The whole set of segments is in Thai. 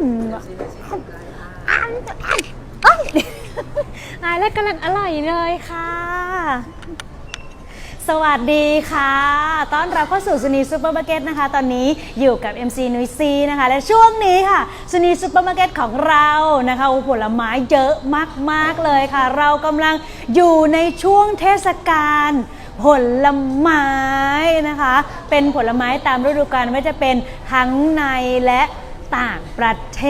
อืมอ้าวเอ้ยนายแล้วกำลังอร่อยเลยค่ะ สวัสดีค่ะ ต้อนรับเข้าสู่ซูนีซูเปอร์มาร์เก็ตนะคะ ตอนนี้อยู่กับ MC นุ้ยซีนะคะ และช่วงนี้ค่ะซูนีซูเปอร์มาร์เก็ตของเรานะคะผลไม้เยอะมากๆเลยค่ะ เรากำลังอยู่ในช่วงเทศกาลผลไม้นะคะ เป็นผลไม้ตามฤดูกาลไม่ว่าจะเป็นทั้งในและ ต่างประเท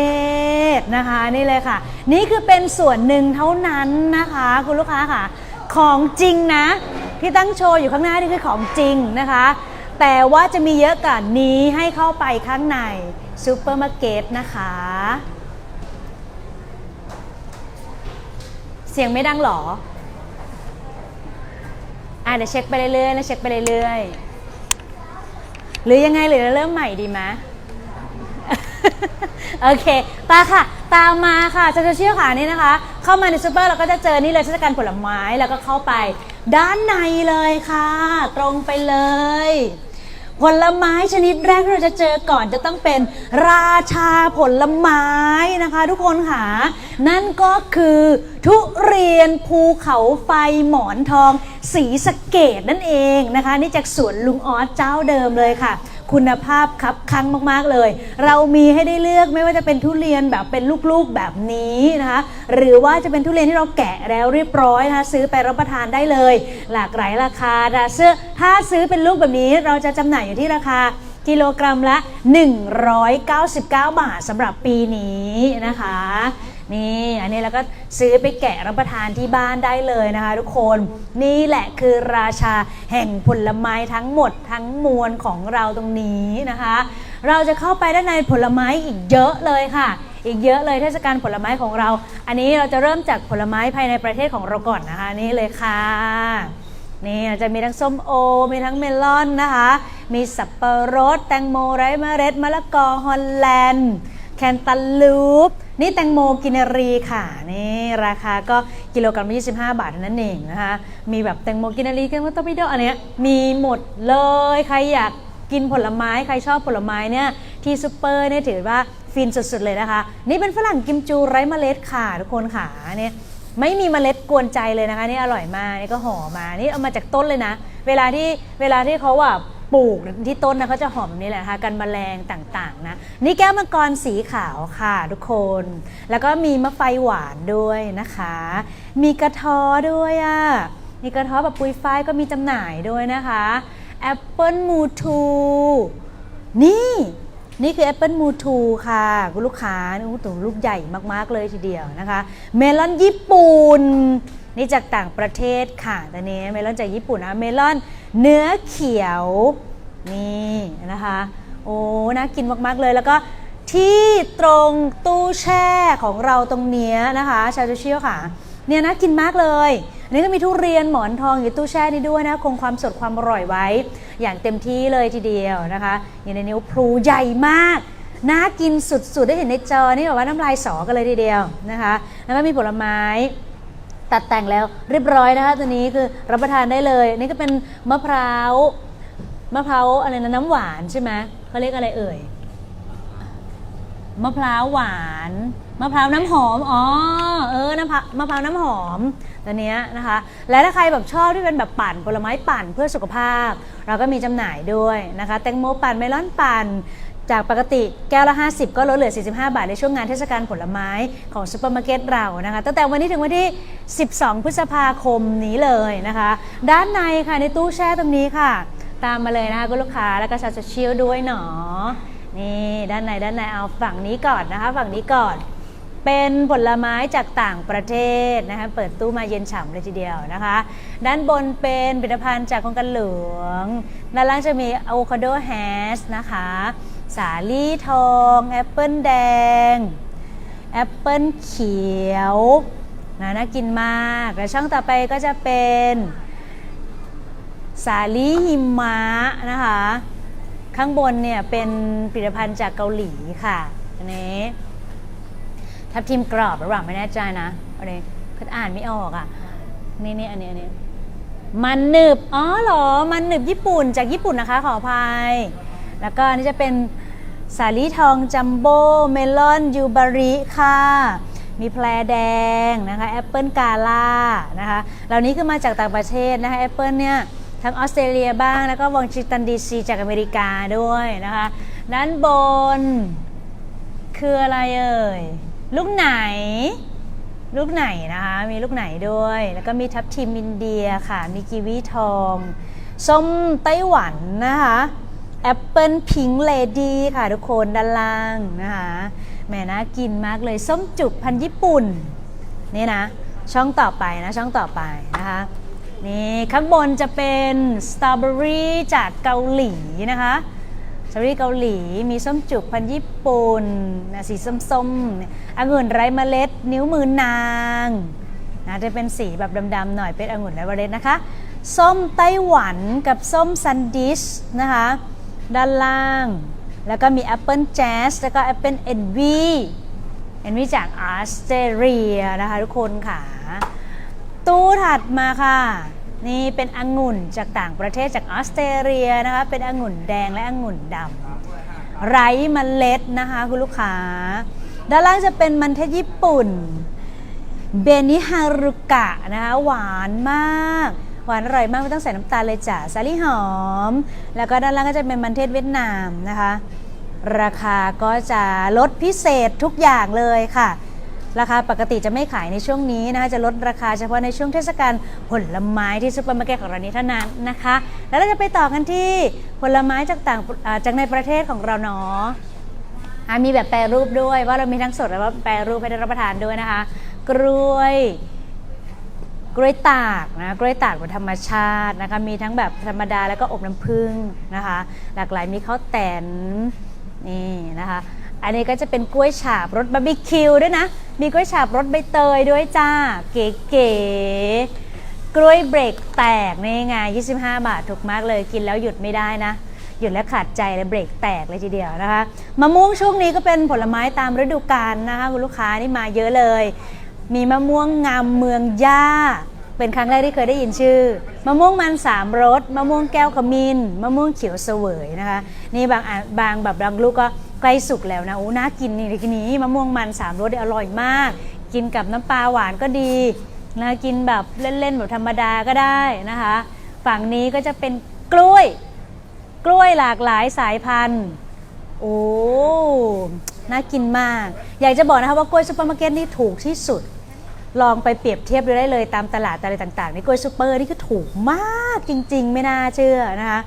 ศนะคะนี่เลยค่ะ นี่คือเป็นส่วนหนึ่งเท่านั้นนะคะ คุณลูกค้าค่ะ ของจริงนะ ที่ตั้งโชว์อยู่ข้างหน้านี่คือของจริงนะคะ แต่ว่าจะมีเยอะกว่านี้ให้เข้าไปข้างในซูเปอร์มาร์เก็ตนะคะ เสียงไม่ดังหรออะเดี๋ยวเช็คไปเรื่อยๆนะเช็คไปเรื่อยๆหรือยังไงหรือเราเริ่มใหม่ดีไหม โอเคตาค่ะ ตามมาค่ะจะเชี่ยวขานี่นะคะ เข้ามาในซูเปอร์เราก็จะเจอนี่เลยเทศกาลผลไม้แล้วก็เข้าไป ด้านในเลยค่ะ ตรงไปเลย ผลไม้ชนิดแรกที่เราจะเจอก่อนจะต้องเป็นราชาผลไม้นะคะ ทุกคนค่ะ นั่นก็คือทุเรียนภูเขาไฟหมอนทอง สีสเกดนั่นเองนะคะ นี่จากสวนลุงออสเจ้าเดิมเลยค่ะ คุณภาพครับคั้งมาก ๆ เลย เรามีให้ได้เลือกไม่ว่าจะเป็นทุเรียนแบบเป็นลูกๆแบบนี้นะคะ หรือว่าจะเป็นทุเรียนที่เราแกะแล้วเรียบร้อยนะคะซื้อไปรับประทานได้เลย หลากหลายราคานะเสื้อถ้าซื้อเป็นลูกแบบนี้เราจะจำหน่ายอยู่ที่ราคากิโลกรัมละ 199 บาทสำหรับปีนี้นะคะ นี่อันนี้เราก็ซื้อไปแกะรับประทานที่บ้านได้เลยนะคะ ทุกคนนี่แหละคือราชาแห่งผลไม้ทั้งหมดทั้งมวลของเราตรงนี้นะคะ เราจะเข้าไปด้านในผลไม้อีกเยอะเลยค่ะ อีกเยอะเลยเทศกาลผลไม้ของเรา อันนี้เราจะเริ่มจากผลไม้ภายในประเทศของเราก่อนนะคะนี่เลยค่ะนี่จะมีทั้งส้มโอ มีทั้งเมลอนนะคะ มีสับปะรด แตงโมไร้เมล็ดมะละกอฮอลแลนด์ แคนตาลูป นี่แตงโมกินรีค่ะนี่ราคาก็กิโลกรัมละ25 บาทเท่านั้นเองนะคะมีแบบแตงโมกินรีแตงโมตอร์ปิโดอันเนี้ยมีหมดเลยใครอยากกินผลไม้ใครชอบผลไม้เนี่ยที่ซูเปอร์เนี่ยถือว่าฟินสุดๆเลยนะคะ นี่เป็นฝรั่งกิมจูไร้เมล็ดค่ะทุกคนค่ะเนี่ยไม่มีเมล็ดกวนใจเลยนะคะนี่อร่อยมากนี่ก็ห่อมานี่เอามาจากต้นเลยนะ เวลาที่เวลาที่เขาว่า ปลูกที่ต้นนะเขาจะหอมแบบนี้แหละนะคะกันแมลงต่างๆนะนี่แก้วมังกรสีขาวค่ะทุกคน แล้วก็มีมะไฟหวานด้วยนะคะ มีกระท้อด้วยอะ่ะมีกระท้อแบบปุยฝ้ายก็มีจำหน่ายด้วยนะคะแอปเปิลมูทูนี่นี่คือแอปเปิลมูทูค่ะคุณลูกค้านี่โอ้ตัวลูกใหญ่มาก ๆ เลยทีเดียวนะคะ เมลอนญี่ปุ่น นี่จากต่างประเทศค่ะแต่นี้เมลอนจากญี่ปุ่นนะเมลอนเนื้อเขียวนี่นะคะโอ้น่ากินมาก ๆ เลยแล้วก็ที่ตรงตู้แช่ของเราตรงเนี้ยนะคะชาจูชิโอค่ะเนี่ยน่ากินมากเลยอันนี้ก็มีทุเรียนหมอนทองอยู่ตู้แช่นี้ด้วยนะคงความสดความอร่อยไว้ อย่างเต็มที่เลยทีเดียวนะคะอย่ในนิ้วพลูใหญ่มากน่ากินสุดๆ ได้เห็นในจอนี่แบบว่าน้ำลายสอกันเลยทีเดียวนะคะ แล้วก็มีผลไม้ ตัดแต่งแล้วเรียบร้อยนะคะตัวนี้คือรับประทานได้เลยนี่ก็เป็นมะพร้าวมะพร้าวอะไรนะน้ำหวานใช่ไหมเขาเรียกอะไรเอ่ยมะพร้าวหวานมะพร้าวน้ำหอมอ๋อเออน้ำมะพร้าวน้ำหอมตัวเนี้ยนะคะ และถ้าใครแบบชอบที่เป็นแบบปั่นผลไม้ปั่นเพื่อสุขภาพ เราก็มีจำหน่ายด้วยนะคะแตงโมปั่นเมลอนปั่น จากปกติแก้วละ 50 ก็ลดเหลือ 45 บาทในช่วงงานเทศกาลผลไม้ของซูเปอร์มาร์เก็ตเรานะคะ ตั้งแต่วันนี้ถึงวันที่ 12 พฤษภาคมนี้เลยนะคะ ด้านในค่ะในตู้แช่ตรงนี้ค่ะ ตามมาเลยนะคะคุณลูกค้าแล้วก็ชาชาชิลด้วยเนาะนี่ด้านในด้านในเอาฝั่งนี้ก่อนนะคะ ฝั่งนี้ก่อน เป็นผลไม้จากต่างประเทศนะคะเปิดตู้มาเย็นฉ่ำเลยทีเดียวนะคะ ด้านบนเป็นผลิตภัณฑ์จากโครงการหลวงด้านล่างจะมีอะโวคาโดแฮสนะคะ สาลี่ทองแอปเปิลแดงแอปเปิลเขียวนะน่ากินมากและช่องต่อไปก็จะเป็นสาลี่หิมะนะคะ ข้างบนเนี่ยเป็นผลิตภัณฑ์จากเกาหลีค่ะอันนี้ทับทิมกรอบหรือเปล่าไม่แน่ใจนะอันนี้คืออ่านไม่ออกอะนี่นี่อันนี้อันนี้มันหนึบ อ๋อเหรอ มันหนึบญี่ปุ่นจากญี่ปุ่นนะคะ ขออภัย แล้วก็อันนี้จะเป็น สาลี่ทองจัมโบ้เมลอนยูบาริค่ะ มีแพรแดงนะคะแอปเปิลกาล่านะคะเหล่านี้คือมาจากต่างประเทศนะคะแอปเปิลเนี่ยทั้งออสเตรเลียบ้าง แล้วก็วองชิตันดีซีจากอเมริกาด้วยนะคะด้านบน คืออะไรเอ่ย ลูกไหน ลูกไหนนะคะ มีลูกไหนด้วย แล้วก็มีทับทิมอินเดียค่ะ มีกีวีทองส้มไต้หวันนะคะ แอปเปิลพิงเลดี้ค่ะทุกคนด้านล่างนะคะแหม่น่ากินมากเลยส้มจุกพันญี่ปุ่น นี่นะ ช่องต่อไปนะ ช่องต่อไปนะคะนี่ข้างบนจะเป็นสตรอเบอรี่จากเกาหลีนะคะสตรอเบอรี่เกาหลีมีส้มจุกพันญี่ปุ่นนะสีส้มๆองุ่นไร้เมล็ด นิ้วมือนางนะจะเป็นสีแบบดำๆหน่อยเป็นองุ่นไร้เมล็ดนะคะ ส้มไต้หวันกับส้มซันดิชนะคะ ด้านล่าง แล้วก็มีแอปเปิลแจสแล้วก็แอปเปิลเอ็นวีเอ็นวีจากออสเตรเลียนะคะทุกคนค่ะ ตู้ถัดมาค่ะ นี่เป็นองุ่นจากต่างประเทศจากออสเตรเลียนะคะ เป็นองุ่นแดงและองุ่นดำไร้เมล็ดนะคะคุณลูกค้า ด้านล่างจะเป็นมันเทศญี่ปุ่นเบนิฮารุกะนะคะหวานมาก หวานอร่อยมากไม่ต้องใส่น้ำตาลเลยจ้ะสาลี่หอม แล้วก็ด้านล่างก็จะเป็นมันเทศเวียดนามนะคะ ราคาก็จะลดพิเศษทุกอย่างเลยค่ะ ราคาปกติจะไม่ขายในช่วงนี้นะคะจะลดราคาเฉพาะในช่วงเทศกาลผลไม้ที่ซุปเปอร์มาร์เก็ตของเรานี้เท่านั้นนะคะ แล้วเราจะไปต่อกันที่ผลไม้จากต่างจากในประเทศของเราเนาะอะมีแบบแปรรูปด้วยว่าเรามีทั้งสดและว่าแปรรูปให้ได้รับประทานด้วยนะคะ กล้วย กล้วยตากนะกล้วยตากแบบธรรมชาตินะคะมีทั้งแบบธรรมดาแล้วก็อบน้ำผึ้งนะคะ หลากหลายมีข้าวแตนนี่นะคะอันนี้ก็จะเป็นกล้วยฉาบรสบาร์บีคิวด้วยนะ มีกล้วยฉาบรสใบเตยด้วยจ้า เก๋ๆ กล้วยเบรกแตกนี่ไง 25 บาทถูกมากเลย กินแล้วหยุดไม่ได้นะ หยุดแล้วขาดใจเลยเบรกแตกเลยทีเดียวนะคะ มะม่วงช่วงนี้ก็เป็นผลไม้ตามฤดูกาลนะคะคุณลูกค้านี่มาเยอะเลย มีมะม่วงงามเมืองย่า เป็นครั้งแรกที่เคยได้ยินชื่อ มะม่วงมันสามรส มะม่วงแก้วขมิ้น มะม่วงเขียวเสวยนะคะ นี่บางบางแบบบางลูกก็ใกล้สุกแล้วนะ โอ้น่ากินนี่ทีนี้มะม่วงมันสามรสอร่อยมาก กินกับน้ำปลาหวานก็ดีนะกินแบบเล่นๆแบบธรรมดาก็ได้นะคะ ฝั่งนี้ก็จะเป็นกล้วย กล้วยหลากหลายสายพันธุ์ โอ้ น่ากินมาก อยากจะบอกนะคะว่ากล้วยซูเปอร์มาร์เก็ตนี่ถูกที่สุด ลองไปเปรียบเทียบดูได้เลยตามตลาดอะไรต่างๆนี่กล้วยซูเปอร์นี่ก็ถูกมากจริง ๆ ไม่น่าเชื่อนะคะ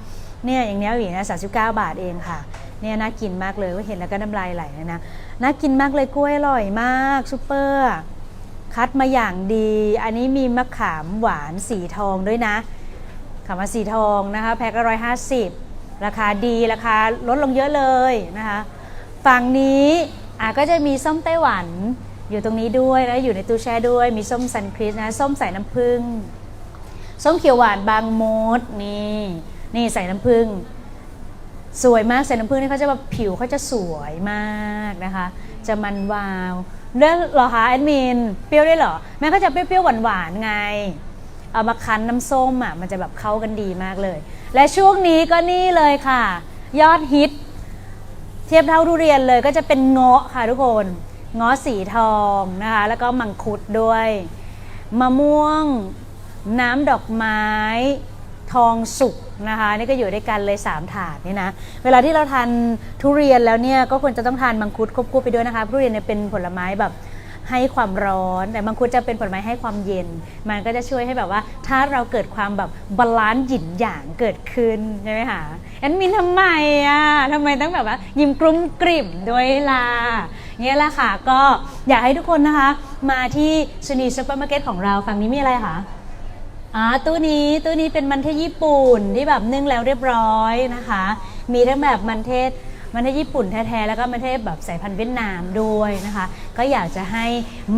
เนี่ยอย่างเนี้ยอย่างนี้นะ39บาทเองค่ะเนี่ยน่ากินมากเลยว่าเห็นแล้วก็น้ำลายไหลเลยนะน่ากินมากเลยกล้วยอร่อยมากซูเปอร์คัดมาอย่างดี อันนี้มีมะขามหวานสีทองด้วยนะขามาสีทองนะคะแพ็คละร้อยห้าสิบราคาดีราคาลดลงเยอะเลยนะคะฝั่งนี้อะก็จะมีส้มไต้หวัน อยู่ตรงนี้ด้วยแล้วอยู่ในตู้แช่ด้วยมีส้มซันคริสนะส้มใส่น้ำผึ้งส้มเขียวหวานบางมดนี่นี่ใส่น้ำผึ้งสวยมากใส่น้ำผึ้งนี่เขาจะแบบผิวเขาจะสวยมากนะคะ จะมันวาวเรื่องหรอคะแอดมินเปรี้ยวได้เหรอแม่ก็จะเปรี้ยวๆหวานๆไงเอามาคั้นน้ำส้มอะมันจะแบบเข้ากันดีมากเลย และช่วงนี้ก็นี่เลยค่ะ ยอดฮิต เทียบเท่าทุเรียนเลยก็จะเป็นเงาะค่ะทุกคน งาะสีทองนะคะแล้วก็มังคุดด้วย มะม่วงน้ำดอกไม้ ทองสุกนะคะนี่ก็อยู่ด้วยกันเลย 3 ถาดนี่นะเวลาที่เราทานทุเรียนแล้วเนี่ยก็ควรจะต้องทานมังคุดควบคู่ไปด้วยนะคะทุเรียนเนี่ยเป็นผลไม้แบบให้ความร้อน แต่มังคุดจะเป็นผลไม้ให้ความเย็น มันก็จะช่วยให้แบบว่า ถ้าเราเกิดความแบบบาลานซ์หยินหยางเกิดขึ้นใช่ไหมคะแอนมินทำไมอะทำไมต้องแบบว่า ยิ้มกลุ้มกลิ่มด้วยล่ะ เงี้ยแหละค่ะ ก็อยากให้ทุกคนนะคะ มาที่ชนีซูเปอร์มาร์เก็ตของเราฝั่งนี้มีอะไรคะอ่าตู้นี้ตู้นี้เป็นมันเทศญี่ปุ่นที่แบบนึ่งแล้วเรียบร้อยนะคะ มีทั้งแบบมันเทศมันเทศญี่ปุ่นแท้ๆแล้วก็มันเทศแบบสายพันธุ์เวียดนามด้วยนะคะ ก็อยากจะให้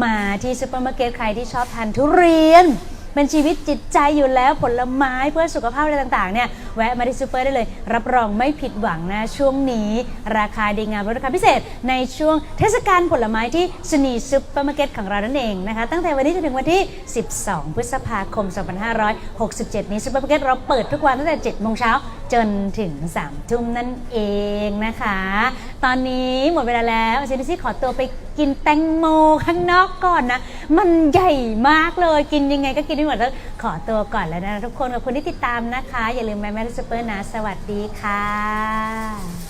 มาที่ซูเปอร์มาร์เก็ตใครที่ชอบทานทุเรียน เป็นชีวิตจิตใจอยู่แล้วผลไม้เพื่อสุขภาพอะไรต่างๆเนี่ยแวะมาที่ซูเปอร์ได้เลย รับรองไม่ผิดหวังนะช่วงนี้ ราคาดีงามลดราคาพิเศษในช่วงเทศกาลผลไม้ที่สนีซูเปอร์มาร์เก็ตของเรานั่นเองนะคะ ตั้งแต่วันนี้จนถึงวันที่ 12 พฤษภาคม 2567 นี้ซูเปอร์มาร์เก็ตเราเปิดทุกวันตั้งแต่7โมงเช้า จนถึง3ทุ่มนั่นเองนะคะ ตอนนี้หมดเวลาแล้วเชนซี่ขอตัวไปกินแตงโมข้างนอกก่อนนะ มันใหญ่มากเลยกินยังไงก็กินไม่หมดแล้วขอตัวก่อนแล้วนะทุกคนขอบคุณที่ติดตามนะคะ อย่าลืมแม่แม่ซูเปอร์นะ สวัสดีค่ะ